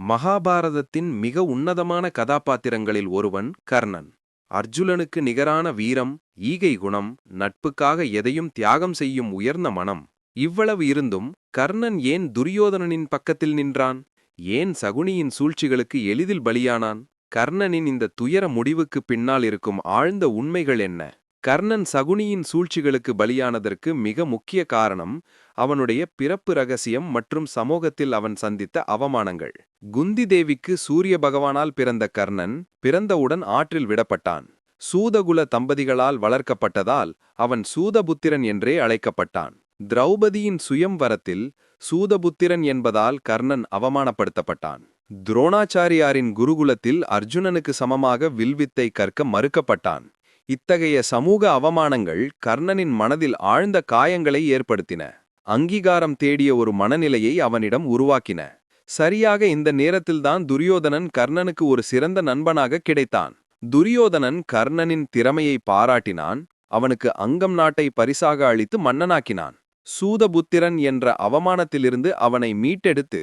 மகாபாரதத்தின் மிக உன்னதமான கதாபாத்திரங்களில் ஒருவன் கர்ணன். அர்ஜுனனுக்கு நிகரான வீரம் ஈகை குணம் நட்புக்காக எதையும் தியாகம் செய்யும் உயர்ந்த மனம். இவ்வளவு இருந்தும் கர்ணன் ஏன் துரியோதனனின் பக்கத்தில் நின்றான்? ஏன் சகுனியின் சூழ்ச்சிகளுக்கு எளிதில் பலியானான்? கர்ணனின் இந்த துயர முடிவுக்கு பின்னால் இருக்கும் ஆழ்ந்த உண்மைகள் என்ன? கர்ணன் சகுனியின் சூழ்ச்சிகளுக்கு பலியானதற்கு மிக முக்கிய காரணம் அவனுடைய பிறப்பு ரகசியம் மற்றும் சமூகத்தில் அவன் சந்தித்த அவமானங்கள். குந்தி தேவிக்கு சூரிய பகவானால் பிறந்த கர்ணன் பிறந்தவுடன் ஆற்றில் விடப்பட்டான். சூதகுல தம்பதிகளால் வளர்க்கப்பட்டதால் அவன் சூதபுத்திரன் என்றே அழைக்கப்பட்டான். திரௌபதியின் சுயம்வரத்தில் சூதபுத்திரன் என்பதால் கர்ணன் அவமானப்படுத்தப்பட்டான். துரோணாச்சாரியாரின் குருகுலத்தில் அர்ஜுனனுக்கு சமமாக வில்வித்தை கற்க மறுக்கப்பட்டான். இத்தகைய சமூக அவமானங்கள் கர்ணனின் மனதில் ஆழ்ந்த காயங்களை ஏற்படுத்தின. அங்கீகாரம் தேடிய ஒரு மனநிலையை அவனிடம் உருவாக்கின. சரியாக இந்த நேரத்தில்தான் துரியோதனன் கர்ணனுக்கு ஒரு சிறந்த நண்பனாக கிடைத்தான். துரியோதனன் கர்ணனின் திறமையை பாராட்டினான் அவனுக்கு அங்கம் நாட்டை பரிசாக அளித்து மன்னனாக்கினான். சூதபுத்திரன் என்ற அவமானத்திலிருந்து அவனை மீட்டெடுத்து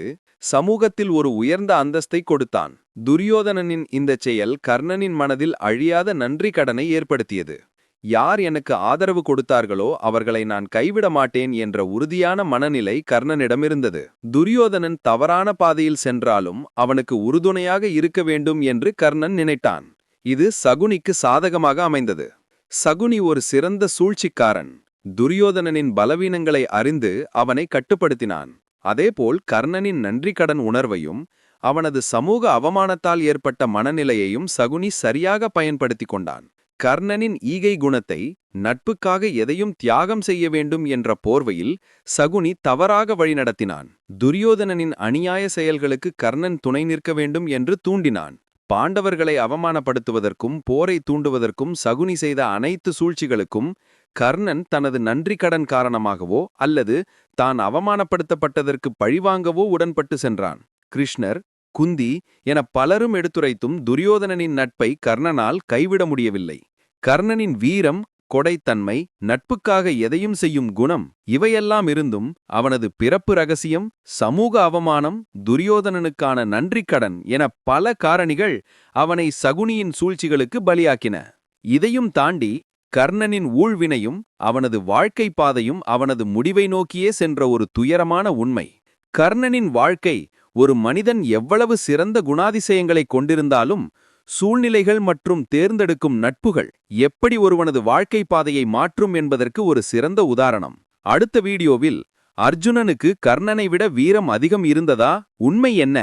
சமூகத்தில் ஒரு உயர்ந்த அந்தஸ்தை கொடுத்தான். துரியோதனனின் இந்தச் செயல் கர்ணனின் மனதில் அழியாத நன்றி கடனை ஏற்படுத்தியது. யார் எனக்கு ஆதரவு கொடுத்தார்களோ அவர்களை நான் கைவிட மாட்டேன் என்ற உறுதியான மனநிலை கர்ணனிடமிருந்தது துரியோதனன் தவறான பாதையில் சென்றாலும் அவனுக்கு உறுதுணையாக இருக்க வேண்டும் என்று கர்ணன் நினைத்தான். இது சகுனிக்கு சாதகமாக அமைந்தது. சகுனி ஒரு சிறந்த சூழ்ச்சிக்காரன். துரியோதனனின் பலவீனங்களை அறிந்து அவனை கட்டுப்படுத்தினான். அதேபோல் கர்ணனின் நன்றி கடன் உணர்வையும் அவனது சமூக அவமானத்தால் ஏற்பட்ட மனநிலையையும் சகுனி சரியாக பயன்படுத்திக் கொண்டான். கர்ணனின் ஈகை குணத்தை நட்புக்காக எதையும் தியாகம் செய்ய வேண்டும் என்ற போர்வையில் சகுனி தவறாக வழிநடத்தினான். துரியோதனனின் அநியாய செயல்களுக்கு கர்ணன் துணை நிற்க வேண்டும் என்று தூண்டினான். பாண்டவர்களை அவமானப்படுத்துவதற்கும் போரை தூண்டுவதற்கும் சகுனி செய்த அனைத்து சூழ்ச்சிகளுக்கும் கர்ணன் தனது நன்றி கடன் காரணமாகவோ அல்லது தான் அவமானப்படுத்தப்பட்டதற்கு பழிவாங்கவோ உடன்பட்டு சென்றான். கிருஷ்ணர் குந்தி என பலரும் எடுத்துரைத்தும் துரியோதனனின் நட்பை கர்ணனால் கைவிட முடியவில்லை. கர்ணனின் வீரம் கொடைத்தன்மை நட்புக்காக எதையும் செய்யும் குணம் இவையெல்லாம் இருந்தும் அவனது பிறப்பு ரகசியம் சமூக அவமானம் துரியோதனனுக்கான நன்றிக்கடன் கடன் என பல காரணிகள் அவனை சகுனியின் சூழ்ச்சிகளுக்கு பலியாக்கின. இதையும் தாண்டி கர்ணனின் ஊழ்வினையும் அவனது வாழ்க்கை பாதையும் அவனது முடிவை நோக்கியே சென்ற ஒரு துயரமான உண்மை. கர்ணனின் வாழ்க்கை ஒரு மனிதன் எவ்வளவு சிறந்த குணாதிசயங்களைக் கொண்டிருந்தாலும் சூழ்நிலைகள் மற்றும் தேர்ந்தெடுக்கும் நட்புகள் எப்படி ஒருவனது வாழ்க்கை பாதையை மாற்றும் என்பதற்கு ஒரு சிறந்த உதாரணம். அடுத்த வீடியோவில் அர்ஜுனனுக்கு கர்ணனை விட வீரம் அதிகம் இருந்ததா? உண்மை என்ன?